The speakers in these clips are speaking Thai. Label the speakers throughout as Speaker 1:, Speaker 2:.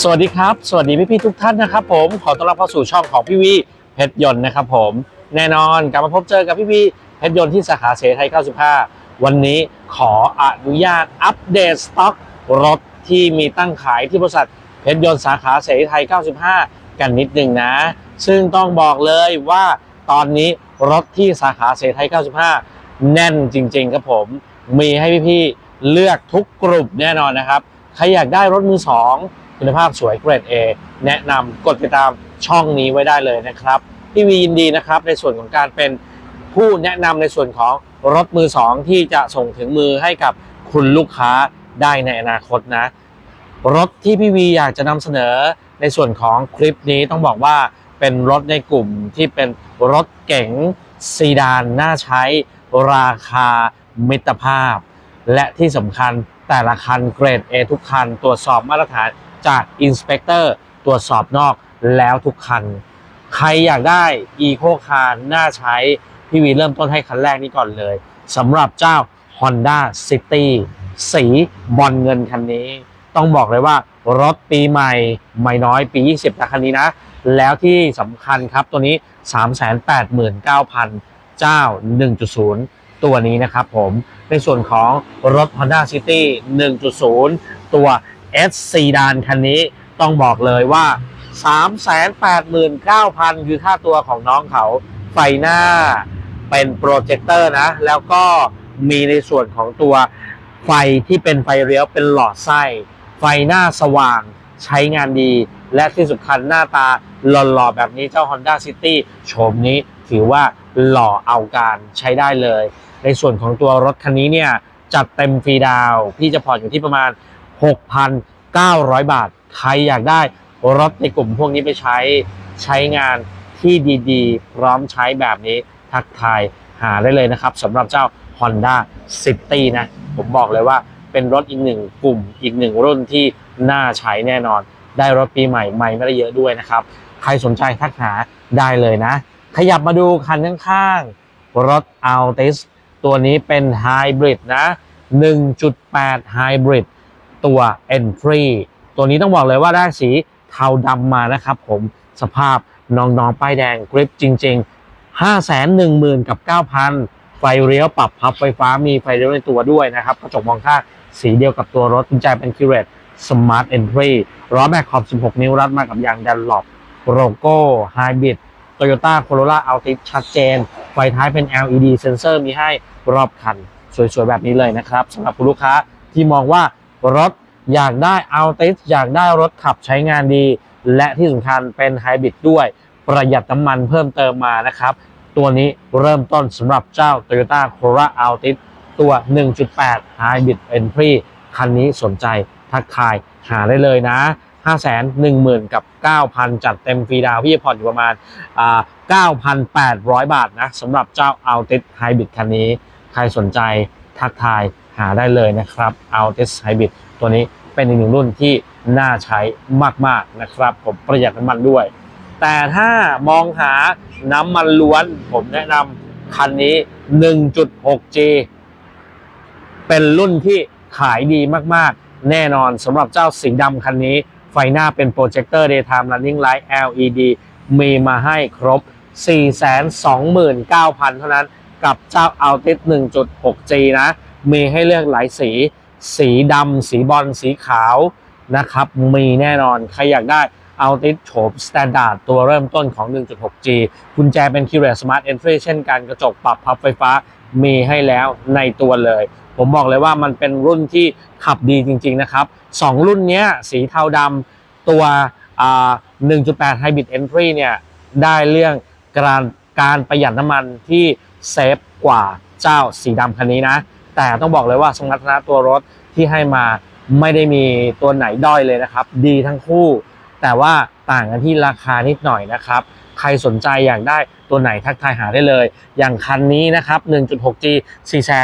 Speaker 1: สวัสดีครับ สวัสดีพี่พี่ทุกท่านนะครับผมขอต้อนรับเข้าสู่ช่องของพี่วีเพชรยนต์นะครับผมแน่นอนกลับมาพบเจอกับพี่วีเพชรยนต์ที่สาขาเสไทย 95 วันนี้ขออนุญาตอัปเดตสต็อกรถที่มีตั้งขายที่บริษัทเพชรยนต์สาขาเสไทย 95 กันนิดหนึ่งนะ ซึ่งต้องบอกเลยว่าตอนนี้รถที่สาขาเสไทย 95 แน่นจริง ๆ ครับผม มีให้พี่ๆเลือกทุกกลุ่มแน่นอนนะครับ ใครอยากได้รถมือสองคุณภาพสวยเกรด A แนะนำกดติดตามช่องนี้ไว้ได้เลยนะครับพี่วียินดีนะครับในส่วนของการเป็นผู้แนะนำในส่วนของรถมือสองที่จะส่งถึงมือให้กับคุณลูกค้าได้ในอนาคตนะ รถที่พี่วีอยากจะนำเสนอในส่วนของคลิปนี้ต้องบอกว่าเป็นรถในกลุ่มที่เป็นรถเก๋งซีดานน่าใช้ราคามิตรภาพ และที่สำคัญ แต่ละคันเกรด A ทุกคัน ตรวจสอบมาตรฐานจากอินสเปกเตอร์ตรวจสอบนอกแล้วทุกคัน ใครอยากได้ Eco Car น่าใช้ พี่วีเริ่มต้นให้คันแรกนี้ก่อนเลยสำหรับเจ้า Honda City สีบอลเงินคันนี้ ต้องบอกเลยว่ารถปีใหม่ ไม่น้อยปี 20นะคันนี้นะ แล้วที่สำคัญครับตัวนี้ 389,000 เจ้า 1.0 ตัวนี้นะครับผม ในส่วนของรถ Honda City 1.0 ตัว S ซีดานคันนี้ต้องบอกเลยว่า 389,000 คือค่าตัวของน้องเขาไฟหน้าเป็นโปรเจคเตอร์นะ แล้วก็มีในส่วนของตัวไฟที่เป็นไฟเลี้ยวเป็นหลอดไส้ ไฟหน้าสว่างใช้งานดี และที่สำคัญหน้าตาหล่อๆแบบนี้เจ้า Honda City โฉมนี้ ถือว่าหล่อเอาการใช้ได้เลย ในส่วนของตัวรถคันนี้เนี่ยจัดเต็มฟรีดาวพี่จะผ่อนอยู่ที่ประมาณ 6,900 บาท ใครอยากได้รถในกลุ่มพวกนี้ไปใช้ใช้งานที่ดีๆ พร้อมใช้แบบนี้ทักทายหาได้เลยนะครับสำหรับเจ้า Honda City นะ ผมบอกเลยว่าเป็นรถอีกหนึ่งกลุ่มอีกหนึ่งรุ่นที่น่าใช้แน่นอน ได้รถปีใหม่ใหม่ไม่ได้เยอะด้วยนะครับ ใครสนใจทักหาได้เลยนะ ขยับมาดูคันข้างๆรถ Altis ตัวนี้เป็นไฮบริดนะ 1.8ไฮบริดตัว Entry ตัวนี้ต้องบอกเลยว่าได้สีเทาดำมานะครับผมสภาพน้องๆป้ายแดงกริปจริง ๆ 5 1 0 0 0 0 กับ 9,000 ไฟเลี้ยวปรับพับไฟฟ้ามีไฟเลี้ยวในตัวด้วยนะครับกระจกมองข้างสีเดียวกับตัวรถกุญแจเป็นคิวเรต Smart Entry ล้อแม็กขอบ 16 นิ้วรัดมากับยางดันหลบโลโก้ไฮบริด Toyota Corolla Altis ชัดเจน ไฟท้ายเป็น LED เซนเซอร์มีให้รอบคัน สวยๆ แบบนี้เลยนะครับสำหรับคุณลูกค้าที่มองว่ารถอยากได้ Altis อยากได้รถขับใช้งานดี และที่สำคัญเป็นไฮบริดด้วยประหยัดน้ำมันเพิ่มเติมมานะครับ ตัวนี้เริ่มต้นสำหรับเจ้า Toyota Corolla Altis ตัว 1.8 Hybrid Entry คันนี้สนใจทักทายหาได้เลยนะ 5 1 0 0 0 0 กับ 9,000 จัดเต็มฟรีดาวพี่จะผ่อนอยู่ประมาณอ่า9,800 บาทนะสำหรับเจ้า Altis Hybrid คันนี้ ใครสนใจทักทายหาได้เลยนะครับ Altis Hybrid ตัวนี้เป็นอีกหนึ่งรุ่นที่น่าใช้มาก ๆ นะครับ ผมประหยัดน้ำมันด้วย แต่ถ้ามองหาน้ำมันล้วน ผมแนะนำคันนี้ 1.6G เป็นรุ่นที่ขายดีมากๆ แน่นอนสำหรับเจ้าสีดำคันนี้ ไฟหน้าเป็นโปรเจคเตอร์ Daytime Running Light LED มีมาให้ครบ 429,000 เท่านั้น กับเจ้า Altis 1.6G นะ มีให้เลือกหลายสี สีดำ สีบอล สีขาวนะครับ มีแน่นอน ใครอยากได้ Altis โฉม Standard ตัวเริ่มต้นของ 1.6G กุญแจเป็น k i r e Smart Entry เช่นกัน กระจกปรับพับไฟฟ้ามีให้แล้วในตัวเลย ผมบอกเลยว่ามันเป็นรุ่นที่ขับดีจริง ๆ นะครับ 2 รุ่นนี้สีเทาดำตัวอ่า1.8 Hybrid Entry เนี่ยได้เรื่องการการประหยัดน้ำมันที่เซฟกว่าเจ้าสีดำคันนี้นะ แต่ต้องบอกเลยว่าสมรรถนะตัวรถที่ให้มาไม่ได้มีตัวไหนด้อยเลยนะครับ ดีทั้งคู่ แต่ว่าต่างกันที่ราคานิดหน่อยนะครับ ใครสนใจอยากได้ตัวไหนทักทายหาได้เลย อย่างคันนี้นะครับ 1.6G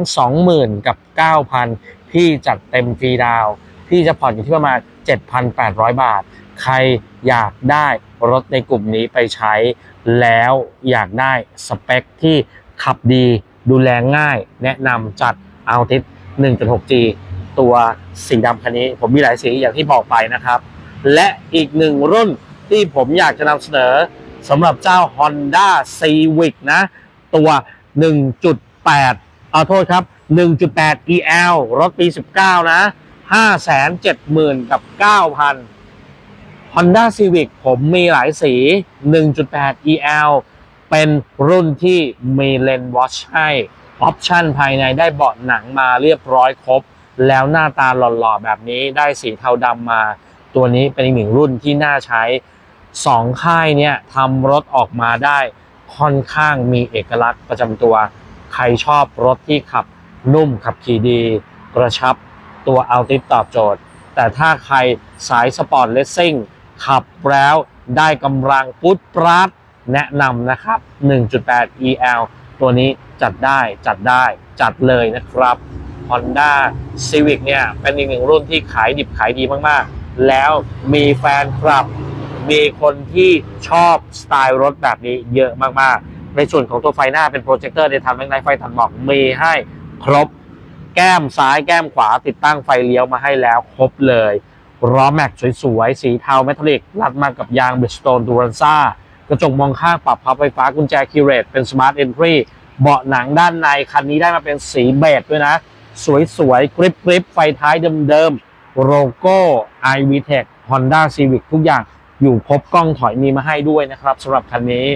Speaker 1: 420,000 กับ 9,000 ที่จัดเต็มฟรีดาวที่จะผ่อนอยู่ที่ประมาณ 7,800 บาท ใครอยากได้รถในกลุ่มนี้ไปใช้ แล้วอยากได้สเปคที่ขับดีดูแลง่าย แนะนำจัด Altis 1.6G ตัวสีดำคันนี้ ผมมีหลายสีอย่างที่บอกไปนะครับ และอีกหนึ่งรุ่นที่ผมอยากจะนำเสนอ สำหรับเจ้า Honda Civic นะ ตัว 1.8 เอาโทษครับ 1.8 EL รถปี 19 นะ 570,000 กับ 9,000 Honda Civic ผมมีหลายสี 1.8 EL เป็นรุ่นที่มีเลนวอชให้ออปชันภายในได้เบาะหนังมาเรียบร้อยครบ แล้วหน้าตาหล่อๆ แบบนี้ได้สีเทาดำมา ตัวนี้เป็นอีกหนึ่งรุ่นที่น่าใช้ สองค่ายเนี่ยทำรถออกมาได้ค่อนข้างมีเอกลักษณ์ประจำตัว ใครชอบรถที่ขับนุ่มขับขี่ดี กระชับตัวเอาติดตอบโจทย์ แต่ถ้าใครสายสปอร์ตเลสซิ่งขับแล้วได้กำลังปุ๊ดปราดแนะนำนะครับ 1.8 EL ตัวนี้จัดได้จัดได้จัดเลยนะครับ Honda Civic เนี่ยเป็นอีกหนึ่งรุ่นที่ขายดิบขายดีมาก ๆ แล้วมีแฟนคลับ มีคนที่ชอบสไตล์รถแบบนี้เยอะมากๆ ในส่วนของตัวไฟหน้าเป็นโปรเจคเตอร์ในทำแมกไนไฟตัดหมอกมีให้ครบ แก้มซ้ายแก้มขวาติดตั้งไฟเลี้ยวมาให้แล้วครบเลยล้อแม็กสวยๆ สีเทาเมทัลลิกรัดมากับยางบริสโตนดูรันซ่ากระจกมองข้างปรับพับไฟฟ้ากุญแจคิเรตเป็นสมาร์ทเอนทรีเบาะหนังด้านในคันนี้ได้มาเป็นสีเบจด้วยนะ สวยๆกริบกริบไฟท้ายเดิมๆโลโก้ iVTEC Honda Civic ทุกอย่าง อยู่ครบกล้องถอยมีมาให้ด้วยนะครับสำหรับคันนี้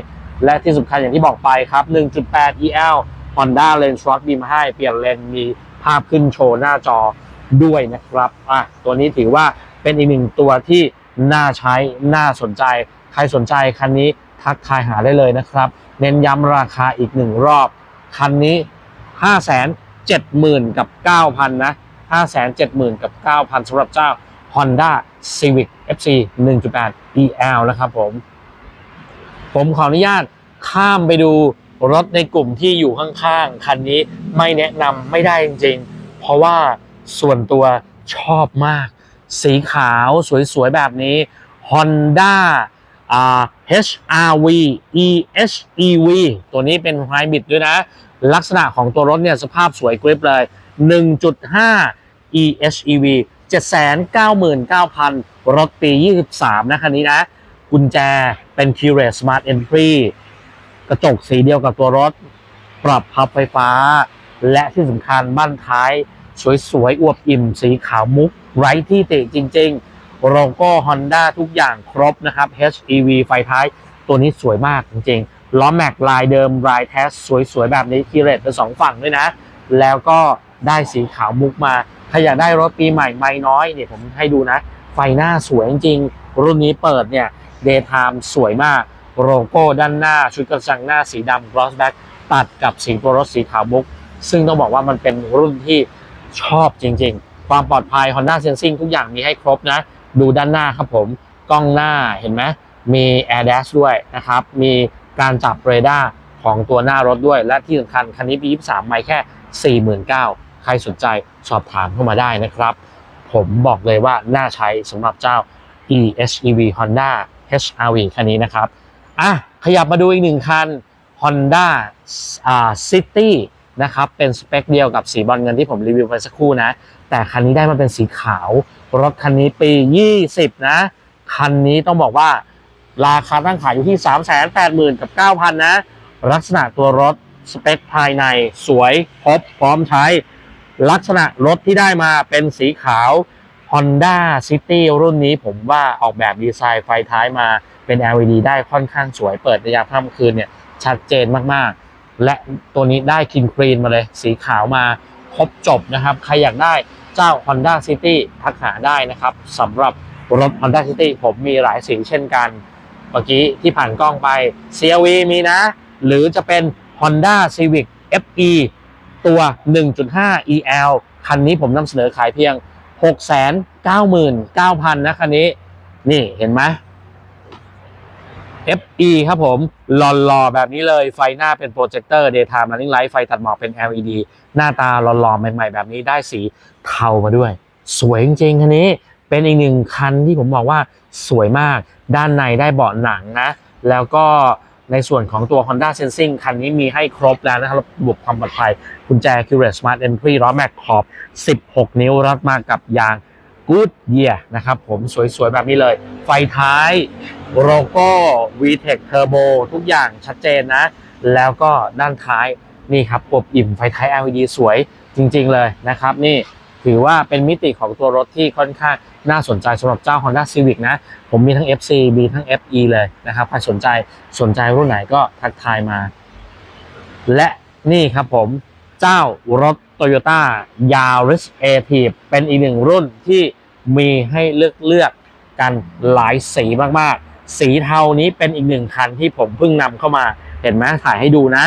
Speaker 1: และที่สำคัญอย่างที่บอกไปครับ 1.8 EL Honda Lane Slot มีมาให้ เปลี่ยนเลนมีภาพขึ้นโชว์หน้าจอด้วยนะครับอะตัวนี้ถือว่าเป็นอีกหนึ่งตัวที่น่าใช้ น่าสนใจ ใครสนใจคันนี้ทักทายหาได้เลยนะครับ เน้นย้ำราคาอีกหนึ่งรอบ คันนี้ 5 7 0 0 0 0 กับ 9,000 นะ 5 7 0 0 0 0 กับ 9,000สำหรับเจ้า Honda Civic FC 1.8 EL นะครับผม ผมขออนุญาตข้ามไปดูรถในกลุ่มที่อยู่ข้างๆ คันนี้ไม่แนะนำไม่ได้จริงๆ เพราะว่าส่วนตัวชอบมาก สีขาวสวยๆ แบบนี้ Honda อ่า HRV EHEV ตัวนี้เป็นไฮบริดด้วยนะ ลักษณะของตัวรถเนี่ยสภาพสวยกริบเลย 1.5 EHEV 799,000 รถปี 23 นะคันนี้นะ กุญแจเป็น k e y r e s Smart Entry กระจกสีเดียวกับตัวรถ ปรับพับไฟฟ้า และที่สำคัญบ้านท้าย สวยๆ อวบอิ่ม สีขาวมุก ไร้ที่ติจริง ๆ โลโก้ Honda ทุกอย่างครบนะครับ HEV ไฟท้ายตัวนี้สวยมากจริงๆ ล้อแม็กลายเดิมลายแท้สวยๆ แบบนี้คีเรตเป็นสองฝั่งด้วยนะ แล้วก็ได้สีขาวมุกมา ถ้าอยากได้รถปีใหม่ไม่น้อยเนี่ยผมให้ดูนะ ไฟหน้าสวยจริงๆ รุ่นนี้เปิดเนี่ย Daytime สวยมาก โลโก้ด้านหน้า ชุดกระจังหน้าสีดำ Crossback ตัดกับสีตัวรถสีขาวมุก ซึ่งต้องบอกว่ามันเป็นรุ่นที่ชอบจริง ๆ ความปลอดภัย Honda Sensing ทุกอย่างมีให้ครบนะ ดูด้านหน้าครับผม กล้องหน้าเห็นไหมมี Air Dash ด้วยนะครับ มีการจับเรดาร์ของตัวหน้ารถด้วย และที่สำคัญคันนี้ปี 23 ไม่แค่ 49,000 ใครสนใจสอบถามเข้ามาได้นะครับ ผมบอกเลยว่าน่าใช้สำหรับเจ้า EHEV Honda HRV คันนี้นะครับอะขยับมาดูอีกหนึ่งคัน Honda อ่า City นะครับเป็นสเปคเดียวกับสีบอลเงินที่ผมรีวิวไปสักครู่นะ แต่คันนี้ได้มาเป็นสีขาว รถคันนี้ปี 20 นะ คันนี้ต้องบอกว่าราคาตั้งขายอยู่ที่ 380,000กับ 9,000 นะ ลักษณะตัวรถสเปคภายในสวยครบพร้อมใช้ ลักษณะรถที่ได้มาเป็นสีขาว Honda City รุ่นนี้ผมว่าออกแบบดีไซน์ไฟท้ายมาเป็น LED ได้ค่อนข้างสวยเปิดในยามค่ำคืนเนี่ยชัดเจนมากๆ และตัวนี้ได้คินครีนมาเลย สีขาวมาครบจบนะครับ ใครอยากได้เจ้า Honda City ทักหาได้นะครับสำหรับรถ Honda City ผมมีหลายสีเช่นกัน เมื่อกี้ที่ผ่านกล้องไป CRV มีนะ หรือจะเป็น Honda Civic FE ตัว 1.5 EL คันนี้ผมนำเสนอขายเพียง 699,000นะคันนี้ นี่เห็นไหม FE ครับผมหล่อๆ แบบนี้เลย ไฟหน้าเป็นโปรเจคเตอร์ Daytime Running Light ไฟตัดหมอกเป็น LED หน้าตาหล่อๆ ใหม่ๆ แบบนี้ได้สีเทามาด้วย สวยจริงๆคันนี้ เป็นอีกหนึ่งคันที่ผมบอกว่าสวยมาก ด้านในได้เบาะหนังนะ แล้วก็ ในส่วนของตัว Honda Sensing คันนี้มีให้ครบแล้วนะครับระบบความปลอดภัยกุญแจ Accurate Smart Entry ล้อแม็กขอบ 16 นิ้วรัดมากับยาง Good Year นะครับผมสวยๆ แบบนี้เลย ไฟท้ายโลโก้ VTEC Turbo ทุกอย่างชัดเจนนะ แล้วก็ด้านท้ายนี่ครับปบอิ่มไฟท้าย LED สวยจริงๆเลยนะครับนี่ ถือว่าเป็นมิติของตัวรถที่ค่อนข้างน่าสนใจสำหรับเจ้า Honda Civic นะ ผมมีทั้ง FC มีทั้ง FE เลยนะครับ ใครสนใจสนใจรุ่นไหนก็ทักทายมา และนี่ครับผมเจ้ารถ Toyota Yaris a t เป็นอีกหนึ่งรุ่นที่มีให้เลือกเลือกกันหลายสีมากๆ สีเทานี้เป็นอีกหนึ่งคันที่ผมเพิ่งนำเข้ามา เห็นไหมถ่ายให้ดูนะ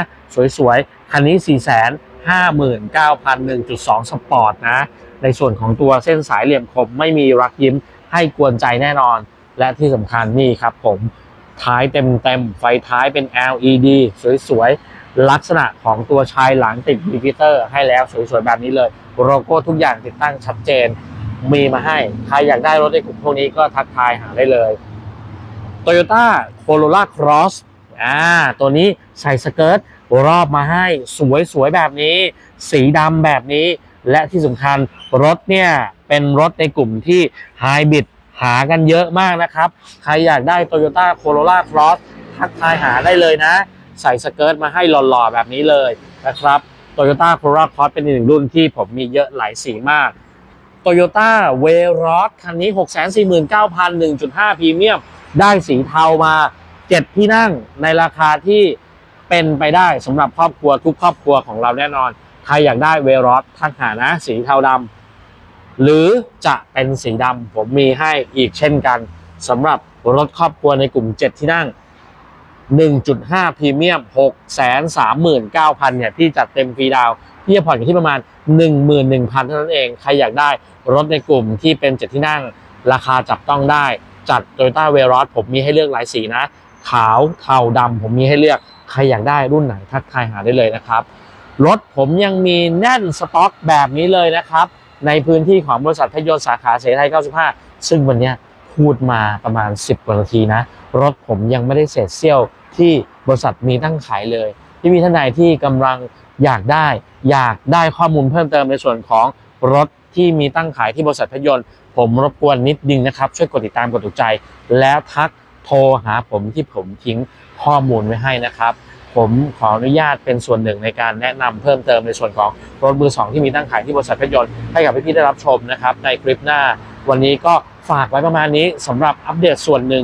Speaker 1: สวยๆ คันนี้4 5 9 0 0 1.2 สปอร์ตนะ ในส่วนของตัวเส้นสายเหลี่ยมคมไม่มีรักยิ้มให้กวนใจแน่นอน และที่สำคัญนี่ครับผมท้ายเต็มๆ ไฟท้ายเป็น LED สวยๆ ลักษณะของตัวชายหลังติดดิฟิเตอร์ให้แล้วสวยๆ แบบนี้เลย โลโก้ทุกอย่างติดตั้งชัดเจนมีมาให้ ใครอยากได้รถในกลุ่มพวกนี้ก็ทักทายหาได้เลย Toyota Corolla Cross อ่าตัวนี้ใส่สเกิร์ตรอบมาให้สวยๆแบบนี้ สีดำแบบนี้ และที่สำคัญรถเนี่ยเป็นรถในกลุ่มที่ไฮบริดหากันเยอะมากนะครับ ใครอยากได้ Toyota Corolla Cross ทักทายหาได้เลยนะ ใส่สเกิร์ตมาให้หล่อๆแบบนี้เลยนะครับ Toyota Corolla Cross เป็นอีกหนึ่งรุ่นที่ผมมีเยอะหลายสีมาก Toyota v e r o s คันนี้ 649,000 1.5พรีเมียม ได้สีเทามา 7 ที่นั่งในราคาที่ เป็นไปได้สำหรับครอบครัวทุกครอบครัวของเราแน่นอน ใครอยากได้เวรอสทักหานะ สีเทาดำหรือจะเป็นสีดำผมมีให้อีกเช่นกันสำหรับรถครอบครัวในกลุ่ม 7 ที่นั่ง 1.5พรีเมียม639,000เนี่ยที่จัดเต็มฟรีดาวที่จะผ่อนอยู่ที่ประมาณ 11,000เท่านั้นเอง ใครอยากได้รถในกลุ่มที่เป็น 7 ที่นั่ง ราคาจับต้องได้จัด Toyota v e r o s ผมมีให้เลือกหลายสีนะ ขาวเทาดำผมมีให้เลือก ใครอยากได้รุ่นไหนทักทายหาได้เลยนะครับ รถผมยังมีแน่นสต็อกแบบนี้เลยนะครับ ในพื้นที่ของบริษัทพยนต์สาขาเสรีไทย 95 ซึ่งวันนี้พูดมาประมาณ 10กว่านาทีนะ รถผมยังไม่ได้เสร็จเซี่ยวที่บริษัทมีตั้งขายเลย ที่มีท่านใดที่กำลังอยากได้ อยากได้ข้อมูลเพิ่มเติมในส่วนของรถที่มีตั้งขายที่บริษัทพยนต์ ผมรบกวนนิดนึงนะครับ ช่วยกดติดตามกดถูกใจ แล้วทักโทรหาผมที่ผมทิ้ง ข้อมูลไว้ให้นะครับ ผมขออนุญาตเป็นส่วนหนึ่งในการแนะนำเพิ่มเติมในส่วนของรถมือสองที่มีตั้งขายที่บริษัทเพชรยนต์ให้กับพี่ๆได้รับชมนะครับ ในคลิปหน้า วันนี้ก็ฝากไว้ประมาณนี้สำหรับอัปเดตส่วนหนึ่ง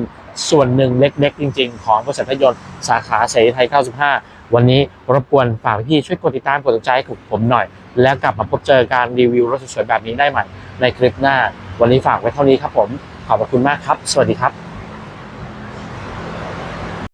Speaker 1: ส่วนหนึ่งเล็กๆ จริง ๆ ของบริษัทเพชรยนต์สาขาเสรีไทย 95 วันนี้รบกวนฝากพี่ๆช่วยกดติดตามกดถูกใจให้กับผมหน่อย แล้วกลับมาพบเจอการรีวิวรถสวยๆแบบนี้ได้ใหม่ในคลิปหน้า วันนี้ฝากไว้เท่านี้ครับผมขอบพระคุณมากครับ สวัสดีครับ